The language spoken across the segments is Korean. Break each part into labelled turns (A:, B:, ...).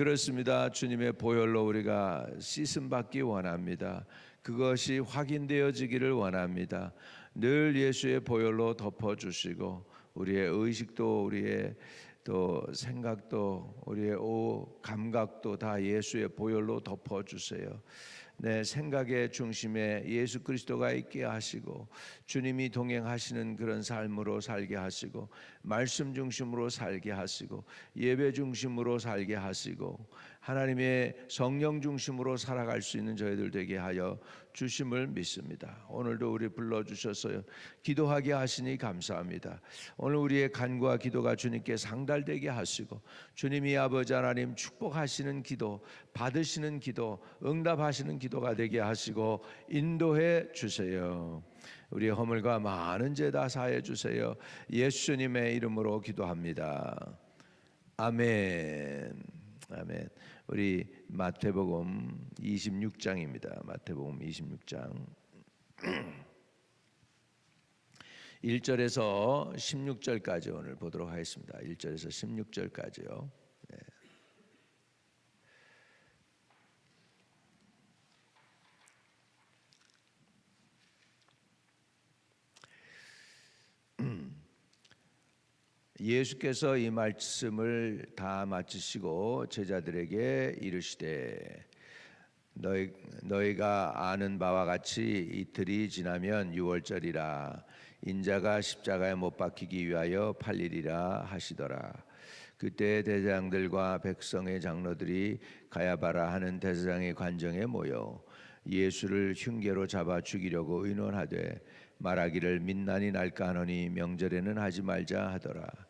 A: 그렇습니다. 주님의 보혈로 우리가 씻음 받기 원합니다. 그것이 확인되어지기를 원합니다. 늘 예수의 보혈로 덮어 주시고 우리의 의식도 우리의 또 생각도 우리의 오 감각도 다 예수의 보혈로 덮어 주세요. 내 생각의 중심에 예수 그리스도가 있게 하시고 주님이 동행하시는 그런 삶으로 살게 하시고 말씀 중심으로 살게 하시고 예배 중심으로 살게 하시고 하나님의 성령 중심으로 살아갈 수 있는 저희들 되게 하여 주심을 믿습니다. 오늘도 우리 불러 주셔서 기도하게 하시니 감사합니다. 오늘 우리의 간구와 기도가 주님께 상달되게 하시고 주님이 아버지 하나님 축복하시는 기도, 받으시는 기도, 응답하시는 기도가 되게 하시고 인도해 주세요. 우리의 허물과 많은 죄다 사해 주세요. 예수님의 이름으로 기도합니다. 아멘. 아멘. 우리 마태복음 26장입니다. 마태복음 26장 1절에서 16절까지 오늘 보도록 하겠습니다. 1절에서 16절까지요. 예수께서 이 말씀을 다 마치시고 제자들에게 이르시되 너희 너희가 아는 바와 같이 이틀이 지나면 유월절이라 인자가 십자가에 못 박히기 위하여 팔리리라 하시더라. 그때 대장들과 백성의 장로들이 가야바라 하는 대제장의 관정에 모여 예수를 흉계로 잡아 죽이려고 의논하되 말하기를 민난이 날까 하노니 명절에는 하지 말자 하더라.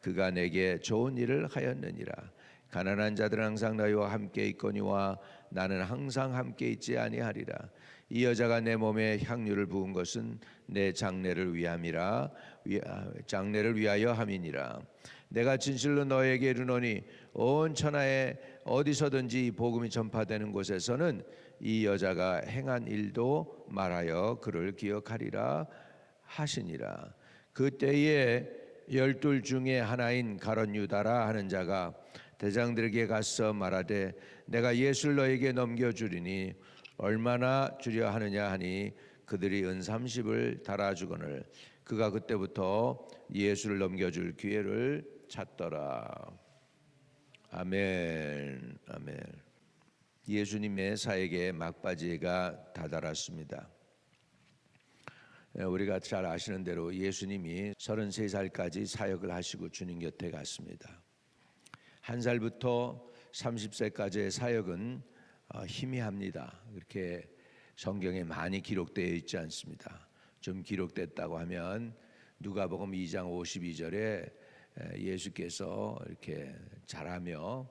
A: 그가 내게 좋은 일을 하였느니라. 가난한 자들은 항상 너희와 함께 있거니와 나는 항상 함께 있지 아니하리라. 이 여자가 내 몸에 향유를 부은 것은 내 장례를 위함이라 아, 장례를 위하여 함이니라. 내가 진실로 너에게 이르노니 온 천하에 어디서든지 복음이 전파되는 곳에서는 이 여자가 행한 일도 말하여 그를 기억하리라 하시니라. 그때에 열둘 중에 하나인 가론 유다라 하는 자가 대장들에게 가서 말하되 내가 예수를 너에게 넘겨 주리니 얼마나 주려 하느냐 하니 그들이 은 30을 달아 주거늘 그가 그때부터 예수를 넘겨 줄 기회를 찾더라. 아멘, 아멘. 예수님의 사역의 막바지가 다다랐습니다. 예, 우리가 잘 아시는 대로 예수님이 33살까지 사역을 하시고 주님 곁에 갔습니다. 한 살부터 30세까지의 사역은 어, 희미합니다. 그렇게 성경에 많이 기록되어 있지 않습니다. 좀 기록됐다고 하면 누가복음 2장 52절에 예수께서 이렇게 자라며 어,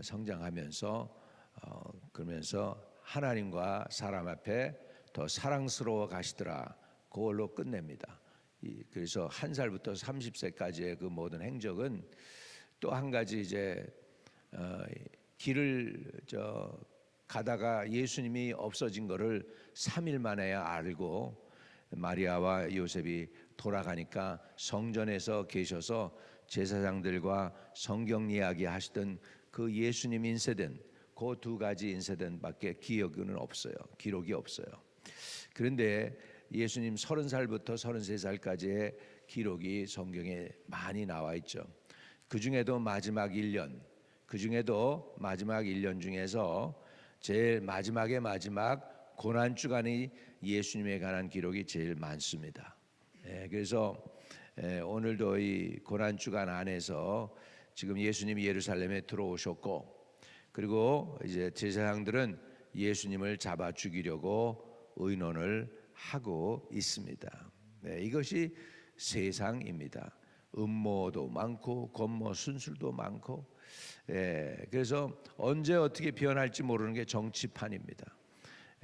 A: 성장하면서 어, 그러면서 하나님과 사람 앞에 더 사랑스러워 가시더라. 그걸로 끝냅니다. 그래서 한 살부터 30세까지의 그 모든 행적은 또 한 가지 이제 어, 길을 저 가다가 예수님이 없어진 거를 3일 만에야 알고 마리아와 요셉이 돌아가니까 성전에서 계셔서 제사장들과 성경 이야기 하시던 그 예수님 인세된 그 두 가지 인세된밖에 기억은 없어요. 기록이 없어요. 그런데 예수님 30살부터 33살까지의 기록이 성경에 많이 나와 있죠. 그 중에도 마지막 1년, 그 중에도 마지막 1년 중에서 제일 마지막의 마지막 고난 주간이 예수님에 관한 기록이 제일 많습니다. 예, 그래서 예, 오늘도 이 고난 주간 안에서 지금 예수님이 예루살렘에 들어오셨고 그리고 이제 제사장들은 예수님을 잡아 죽이려고 의논을 하고 있습니다. 네, 이것이 세상입니다. 음모도 많고 권모 순술도 많고 예, 그래서 언제 어떻게 변할지 모르는 게 정치판입니다.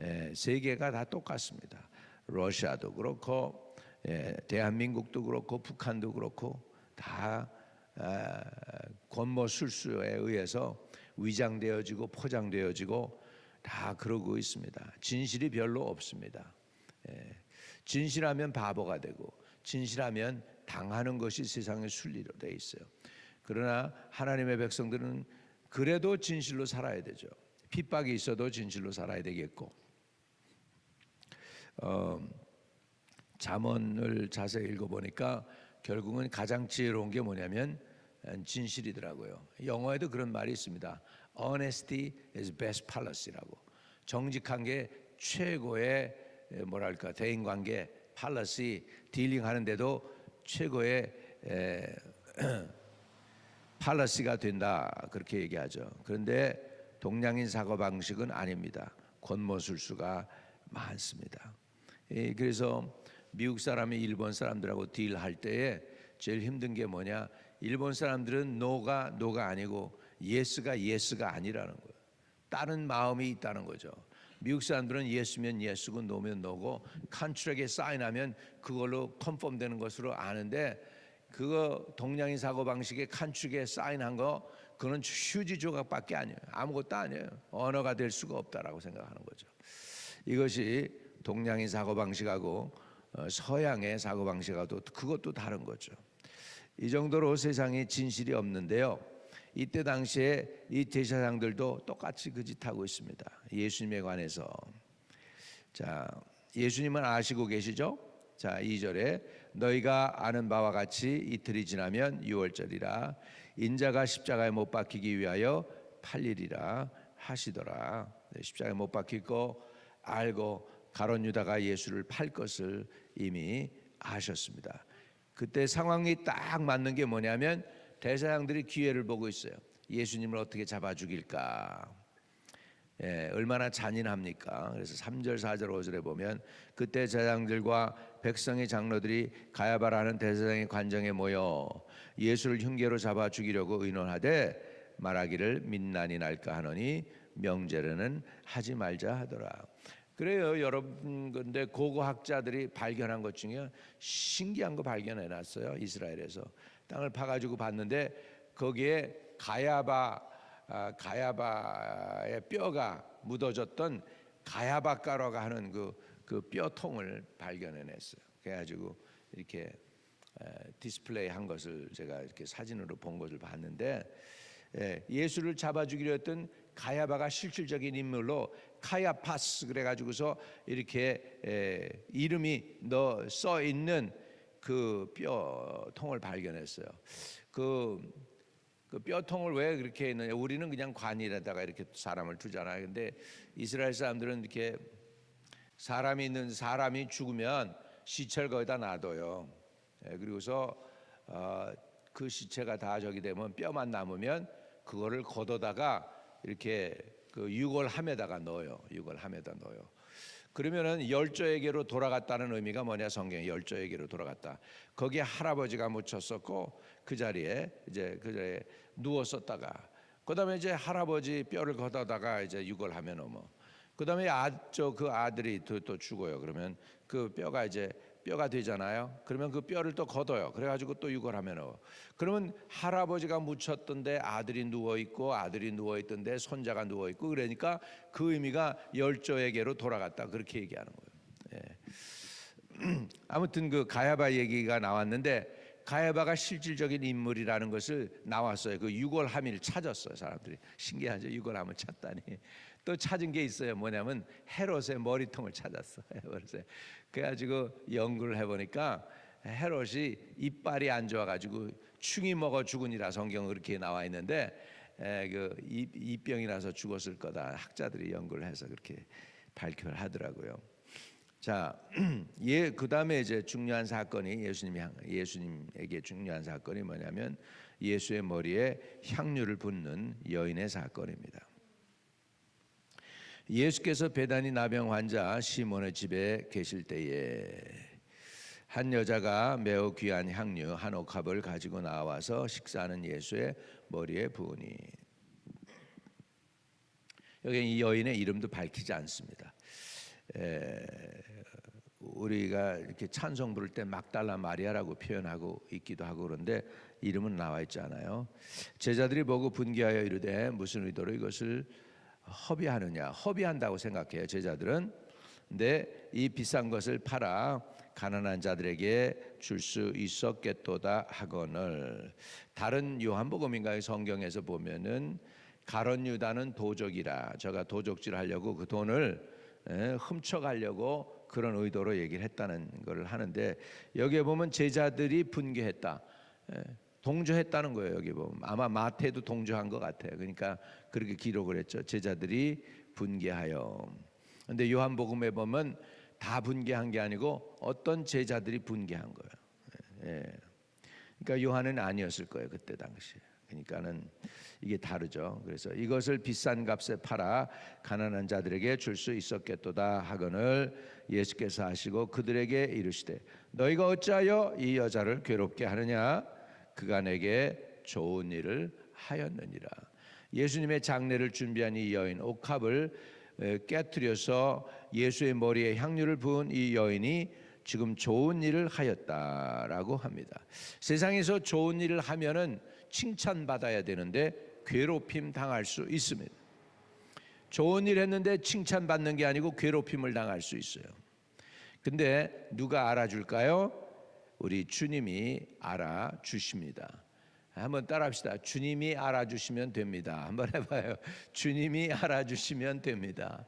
A: 예, 세계가 다 똑같습니다. 러시아도 그렇고 예, 대한민국도 그렇고 북한도 그렇고 다 아, 권모 술수에 의해서 위장되어지고 포장되어지고 다 그러고 있습니다. 진실이 별로 없습니다. 예, 진실하면 바보가 되고 진실하면 당하는 것이 세상의 순리로 돼 있어요. 그러나 하나님의 백성들은 그래도 진실로 살아야 되죠. 핍박이 있어도 진실로 살아야 되겠고. 어, 잠언을 자세히 읽어보니까 결국은 가장 지혜로운 게 뭐냐면 진실이더라고요. 영어에도 그런 말이 있습니다. Honesty is best policy라고. 정직한 게 최고의 뭐랄까 대인관계 팔러시 딜링 하는데도 최고의 에, 팔러시가 된다 그렇게 얘기하죠. 그런데 동양인 사고 방식은 아닙니다. 권모술수가 많습니다. 예, 그래서 미국 사람이 일본 사람들하고 딜할 때에 제일 힘든 게 뭐냐? 일본 사람들은 노가 노가 아니고 예스가 예스가 아니라는 거예요. 다른 마음이 있다는 거죠. 미국 사람들은 예스면 예스고 노면 노고 컨트랙에 사인하면 그걸로 컨펌 되는 것으로 아는데 그거 동양인 사고 방식의 컨트랙에 사인한 거 그는 휴지 조각밖에 아니에요. 아무것도 아니에요. 언어가 될 수가 없다라고 생각하는 거죠. 이것이 동양인 사고 방식하고 어, 서양의 사고 방식하고도 그것도 다른 거죠. 이 정도로 세상에 진실이 없는데요. 이때 당시에 이 제사장들도 똑같이 그 짓 하고 있습니다. 예수님에 관해서. 자, 예수님은 아시고 계시죠? 자, 2절에 너희가 아는 바와 같이 이틀이 지나면 유월절이라 인자가 십자가에 못 박히기 위하여 팔리리라 하시더라. 네, 십자가에 못 박히고 알고 가론 유다가 예수를 팔 것을 이미 아셨습니다. 그때 상황이 딱 맞는 게 뭐냐면 대사장들이 기회를 보고 있어요. 예수님을 어떻게 잡아 죽일까? 예, 얼마나 잔인합니까? 그래서 3절, 4절, 5절에 보면 그때 제장들과 백성의 장로들이 가야바라는 대제사장의 관정에 모여 예수를 흉계로 잡아 죽이려고 의논하되 말하기를 민난이 날까 하노니 명제로는 하지 말자 하더라. 그래요, 여러분. 근데 고고학자들이 발견한 것 중에 신기한 거 발견해 놨어요. 이스라엘에서 땅을 파가지고 봤는데 거기에 가야바 아, 가야바의 뼈가 묻어졌던 가야바 가루가 하는 그, 그 뼈통을 발견해냈어요. 그래가지고 이렇게 디스플레이 한 것을 제가 이렇게 사진으로 본 것을 봤는데 예, 예수를 잡아 죽이려 했던 가야바가 실질적인 인물로 카야파스 그래가지고서 이렇게 에, 이름이 너 써 있는 그 뼈통을 발견했어요. 그, 그 뼈통을 왜 그렇게 했느냐? 우리는 그냥 관이라다가 이렇게 사람을 두잖아요. 근데 이스라엘 사람들은 이렇게 사람이 있는 사람이 죽으면 시체를 거기다 놔둬요. 예, 그리고서 어, 그 시체가 다 저기 되면 뼈만 남으면 그거를 걷어다가 이렇게 그 유골함에다가 넣어요. 유골함에다 넣어요. 그러면은 열조에게로 돌아갔다는 의미가 뭐냐 성경에 열조에게로 돌아갔다. 거기에 할아버지가 묻혔었고 그 자리에 이제 그 자리에 누웠었다가 그다음에 이제 할아버지 뼈를 걷어다가 이제 유골함에 넣어. 그다음에 아저 그 아들이 또, 또 죽어요. 그러면 그 뼈가 이제 뼈가 되잖아요. 그러면 그 뼈를 또 걷어요. 그래가지고 또 넣어. 그러면 할아버지가 묻혔던데 아들이 누워 있고 아들이 누워 있던데 손자가 누워 있고 그러니까 그 의미가 열조에게로 돌아갔다 그렇게 얘기하는 거예요. 예. 아무튼 그 가야바 얘기가 나왔는데 가야바가 실질적인 인물이라는 것을 나왔어요. 그 유골함을 찾았어요. 사람들이 신기하죠. 유골함을 찾다니. 또 찾은 게 있어요. 뭐냐면 헤롯의 머리통을 찾았어. 헤롯의. 그래가지고 연구를 해보니까 헤롯이 이빨이 안 좋아가지고 충이 먹어 죽으니라 성경 그렇게 나와 있는데 에, 그 이병이라서 죽었을 거다. 학자들이 연구를 해서 그렇게 발표를 하더라고요. 자, 예, 그 다음에 이제 중요한 사건이 예수님이 예수님에게 중요한 사건이 뭐냐면 예수의 머리에 향유를 붓는 여인의 사건입니다. 예수께서 배단이 나병 환자 시몬의 집에 계실 때에 한 여자가 매우 귀한 향유 한 옥합을 가지고 나와서 식사하는 예수의 머리에 부으니 여기 이 여인의 이름도 밝히지 않습니다. 에, 우리가 이렇게 찬송 부를 때 막달라 마리아라고 표현하고 있기도 하고 그런데 이름은 나와 있지 않아요. 제자들이 보고 분개하여 이르되 무슨 의도로 이것을 허비하느냐 허비한다고 생각해요 제자들은. 근데 이 비싼 것을 팔아 가난한 자들에게 줄 수 있었겠도다 하거늘. 다른 요한복음인가요? 성경에서 보면은 가론 유다는 도적이라 저가 도적질 하려고 그 돈을 에, 훔쳐 가려고 그런 의도로 얘기를 했다는 것을 하는데 여기에 보면 제자들이 분개했다. 에, 동조했다는 거예요 여기 보면. 아마 마태도 동조한 것 같아요. 그러니까 그렇게 기록을 했죠. 제자들이 분개하여. 근데 요한복음에 보면 다 분개한 게 아니고 어떤 제자들이 분개한 거예요. 예. 그러니까 요한은 아니었을 거예요 그때 당시에. 그러니까는 이게 다르죠. 그래서 이것을 비싼 값에 팔아 가난한 자들에게 줄 수 있었겠도다 하거늘 예수께서 하시고 그들에게 이르시되 너희가 어찌하여 이 여자를 괴롭게 하느냐 그가 내게 좋은 일을 하였느니라. 예수님의 장례를 준비한 이 여인 옥합을 에, 깨뜨려서 예수의 머리에 향유를 부은 이 여인이 지금 좋은 일을 하였다라고 합니다. 세상에서 좋은 일을 하면은 칭찬받아야 되는데 괴롭힘 당할 수 있습니다. 좋은 일 했는데 칭찬받는 게 아니고 괴롭힘을 당할 수 있어요. 근데 누가 알아줄까요? 우리 주님이 알아주십니다. 한번 따라합시다. 주님이 알아주시면 됩니다. 한번 해봐요. 주님이 알아주시면 됩니다.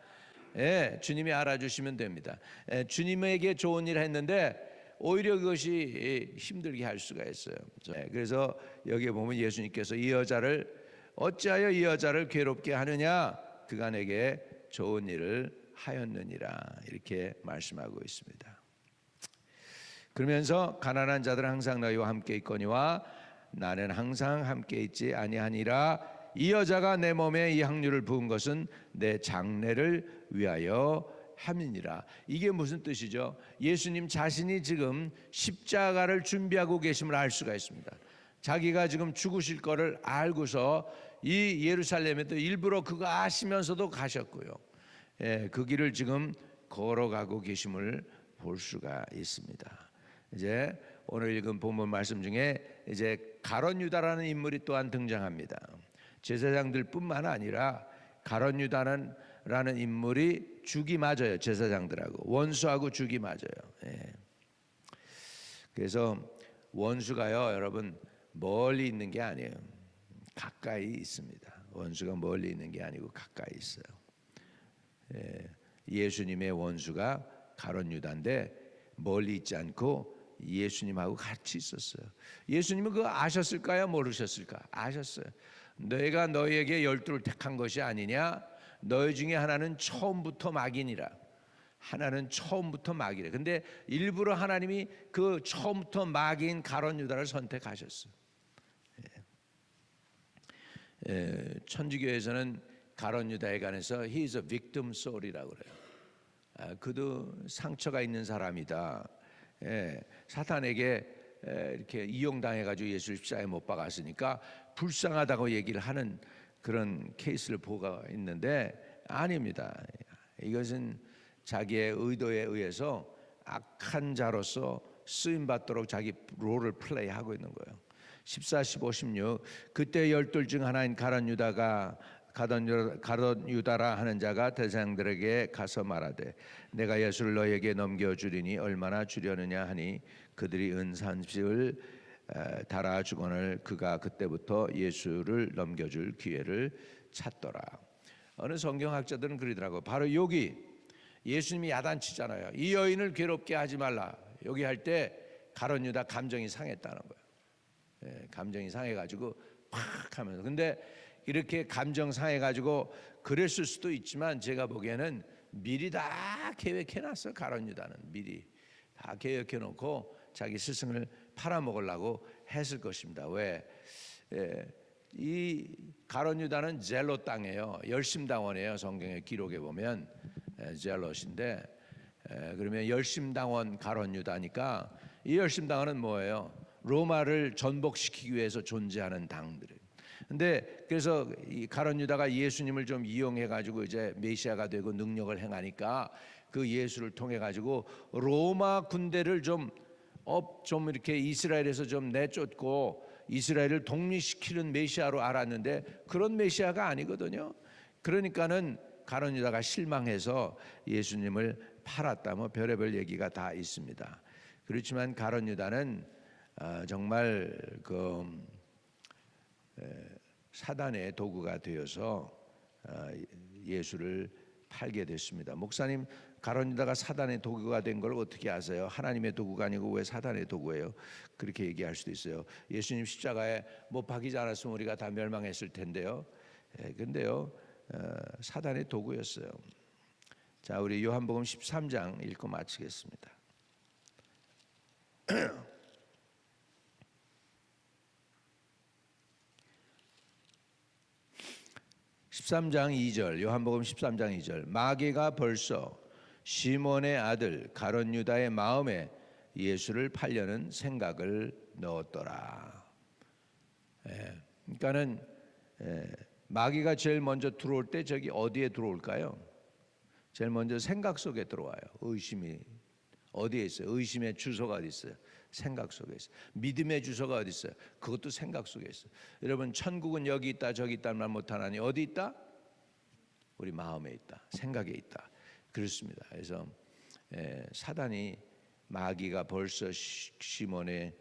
A: 예, 주님이 알아주시면 됩니다. 예, 주님에게 좋은 일 했는데 오히려 그것이 힘들게 할 수가 있어요. 예, 그래서 여기에 보면 예수님께서 이 여자를 어찌하여 이 여자를 괴롭게 하느냐? 그가 내게 좋은 일을 하였느니라 이렇게 말씀하고 있습니다. 그러면서 가난한 자들은 항상 너희와 함께 있거니와 나는 항상 함께 있지 아니하니라 이 여자가 내 몸에 이 향유를 부은 것은 내 장례를 위하여 함이니라. 이게 무슨 뜻이죠? 예수님 자신이 지금 십자가를 준비하고 계심을 알 수가 있습니다. 자기가 지금 죽으실 거를 알고서 이 예루살렘에 또 일부러 그거 아시면서도 가셨고요. 예, 그 길을 지금 걸어가고 계심을 볼 수가 있습니다. 이제 오늘 읽은 본문 말씀 중에 이제 가론 유다라는 인물이 또한 등장합니다. 제사장들뿐만 아니라 가론 유다는 라는 인물이 죽이 맞아요 제사장들하고 원수하고 죽이 맞아요. 예. 그래서 원수가요 여러분 멀리 있는 게 아니에요 가까이 있습니다. 원수가 멀리 있는 게 아니고 가까이 있어요. 예. 예수님의 원수가 가론 유다인데 멀리 있지 않고 예수님하고 같이 있었어요. 예수님은 그거 아셨을까요? 모르셨을까? 아셨어요. 너희가 너희에게 열두를 택한 것이 아니냐? 너희 중에 하나는 처음부터 막인이라. 하나는 처음부터 막이래. 근데 일부러 하나님이 그 처음부터 막인 가론 유다를 선택하셨어요. 예. 예, 천주교에서는 가론 유다에 관해서 he is a victim soul이라고 그래요. 아, 그도 상처가 있는 사람이다. 예, 사탄에게 에, 이렇게 이용당해 가지고 예수를 십자가에 못 박았으니까 불쌍하다고 얘기를 하는 그런 케이스를 보가 있는데 아닙니다. 이것은 자기의 의도에 의해서 악한 자로서 쓰임 받도록 자기 롤을 플레이하고 있는 거예요. 14, 15, 16 그때 열둘 중 하나인 가론 유다가 가던 유다라 하는 자가 대장들에게 가서 말하되 내가 예수를 너에게 넘겨 주리니 얼마나 주려느냐 하니 그들이 은산식을 에, 달아 주거늘 그가 그때부터 예수를 넘겨줄 기회를 찾더라. 어느 성경학자들은 그러더라고. 바로 여기 예수님이 야단치잖아요. 이 여인을 괴롭게 하지 말라. 여기 할 때 가론 유다 감정이 상했다는 거예요. 예, 감정이 상해가지고 팍 하면서 근데 이렇게 감정 상해 가지고 그랬을 수도 있지만 제가 보기에는 미리 다 계획해 놨어 가론 유다는 미리 다 계획해 놓고 자기 스승을 팔아먹으려고 했을 것입니다. 왜? 예, 이 가론 유다는 젤로 땅이에요. 열심 당원이에요. 성경의 기록에 보면 예, 젤롯인데 예, 그러면 열심 당원 가론 유다니까 이 열심당은 뭐예요? 로마를 전복시키기 위해서 존재하는 당들이에요. 근데 그래서 이 가론 유다가 예수님을 좀 이용해 가지고 이제 메시아가 되고 능력을 행하니까 그 예수를 통해 가지고 로마 군대를 좀 업 좀 이렇게 이스라엘에서 좀 내쫓고 이스라엘을 독립시키는 메시아로 알았는데 그런 메시아가 아니거든요. 그러니까는 가론 유다가 실망해서 예수님을 팔았다. 뭐 별의별 얘기가 다 있습니다. 그렇지만 가론 유다는 어, 정말 그 사단의 도구가 되어서 어, 예수를 팔게 됐습니다. 목사님 가론유다가 사단의 도구가 된 걸 어떻게 아세요? 하나님의 도구가 아니고 왜 사단의 도구예요? 그렇게 얘기할 수도 있어요. 예수님 십자가에 못 박이지 않았으면 우리가 다 멸망했을 텐데요. 예, 근데요 어, 사단의 도구였어요. 자 우리 요한복음 13장 읽고 마치겠습니다. 13장 2절 요한복음 13장 2절 마귀가 벌써 시몬의 아들 가론 유다의 마음에 예수를 팔려는 생각을 넣었더라. 예, 그러니까는 예, 마귀가 제일 먼저 들어올 때 저기 어디에 들어올까요? 제일 먼저 생각 속에 들어와요. 의심이 어디에 있어요? 의심의 주소가 어디 있어요? 생각 속에 있어요. 믿음의 주소가 어디 있어요? 그것도 생각 속에 있어요. 여러분 천국은 여기 있다 저기 있다는 말 못하나니 어디 있다? 우리 마음에 있다. 생각에 있다. 그렇습니다. 그래서 에, 사단이 마귀가 벌써 시- 시몬의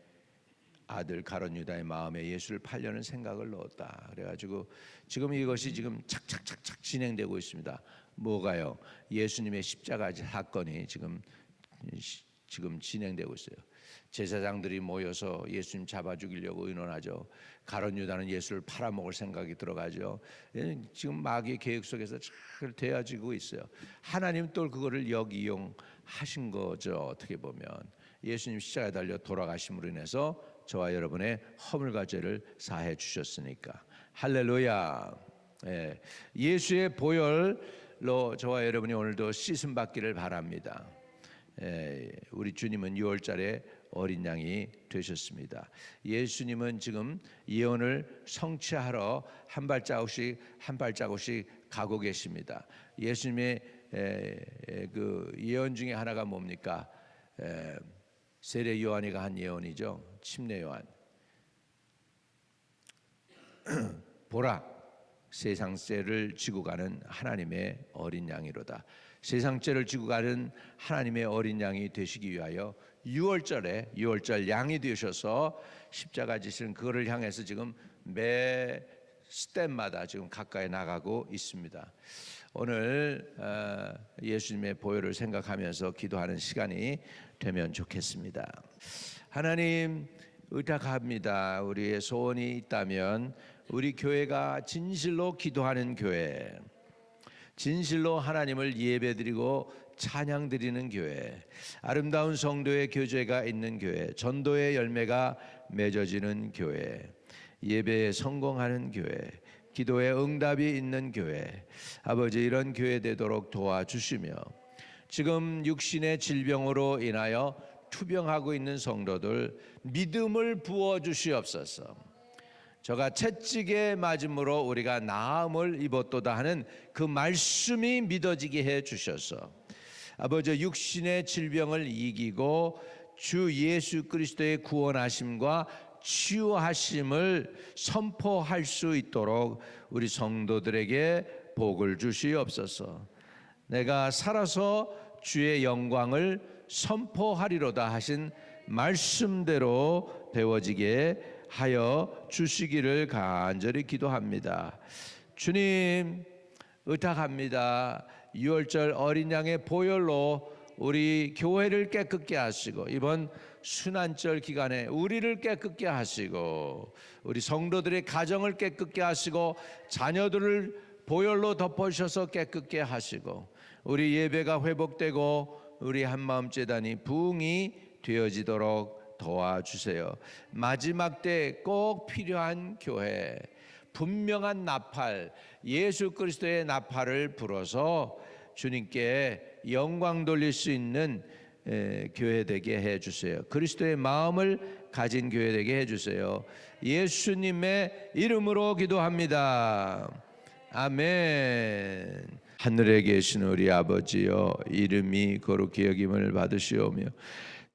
A: 아들 가론 유다의 마음에 예수를 팔려는 생각을 넣었다. 그래가지고 지금 이것이 지금 착착착착 진행되고 있습니다. 뭐가요? 예수님의 십자가 사건이 지금 시- 지금 진행되고 있어요. 제사장들이 모여서 예수님 잡아 죽이려고 의논하죠. 가론 유다는 예수를 팔아먹을 생각이 들어가죠. 예, 지금 마귀의 계획 속에서 잘 되어지고 있어요. 하나님 또 그거를 역이용하신 거죠. 어떻게 보면 예수님 십자가에 달려 돌아가심으로 인해서 저와 여러분의 허물과 죄를 사해 주셨으니까 할렐루야. 예, 예수의 보혈로 저와 여러분이 오늘도 씻음 받기를 바랍니다. 예, 우리 주님은 6월달에 어린 양이 되셨습니다. 예수님은 지금 예언을 성취하러 한 발자국씩 한 발자국씩 가고 계십니다. 예수님의 그 예언 중에 하나가 뭡니까? 에, 세례 요한이가 한 예언이죠. 침례 요한. 보라 세상 죄를 지고 가는 하나님의 어린 양이로다. 세상죄를 지고 가는 하나님의 어린 양이 되시기 위하여 6월절에 6월절 양이 되셔서 십자가 지시는 그거를 향해서 지금 매 스텝마다 지금 가까이 나가고 있습니다. 오늘 어, 예수님의 보혈을 생각하면서 기도하는 시간이 되면 좋겠습니다. 하나님 의탁합니다. 우리의 소원이 있다면 우리 교회가 진실로 기도하는 교회, 진실로 하나님을 예배드리고 찬양드리는 교회, 아름다운 성도의 교제가 있는 교회, 전도의 열매가 맺어지는 교회, 예배에 성공하는 교회, 기도에 응답이 있는 교회, 아버지 이런 교회 되도록 도와주시며 지금 육신의 질병으로 인하여 투병하고 있는 성도들 믿음을 부어 주시옵소서. 저가 채찍에 맞음으로 우리가 나음을 입었도다 하는 그 말씀이 믿어지게 해 주셔서 아버지 육신의 질병을 이기고 주 예수 그리스도의 구원하심과 치유하심을 선포할 수 있도록 우리 성도들에게 복을 주시옵소서. 내가 살아서 주의 영광을 선포하리로다 하신 말씀대로 되어지게 하여 주시기를 간절히 기도합니다. 주님 의탁합니다. 6월절 어린 양의 보혈로 우리 교회를 깨끗게 하시고 이번 순환절 기간에 우리를 깨끗게 하시고 우리 성도들의 가정을 깨끗게 하시고 자녀들을 보혈로 덮어주셔서 깨끗게 하시고 우리 예배가 회복되고 우리 한마음 재단이 부흥이 되어지도록 도와주세요. 마지막 때 꼭 필요한 교회 분명한 나팔 예수 그리스도의 나팔을 불어서 주님께 영광 돌릴 수 있는 에, 교회 되게 해 주세요. 그리스도의 마음을 가진 교회 되게 해 주세요. 예수님의 이름으로 기도합니다. 아멘. 하늘에 계신 우리 아버지여 이름이 거룩히 여김을 받으시오며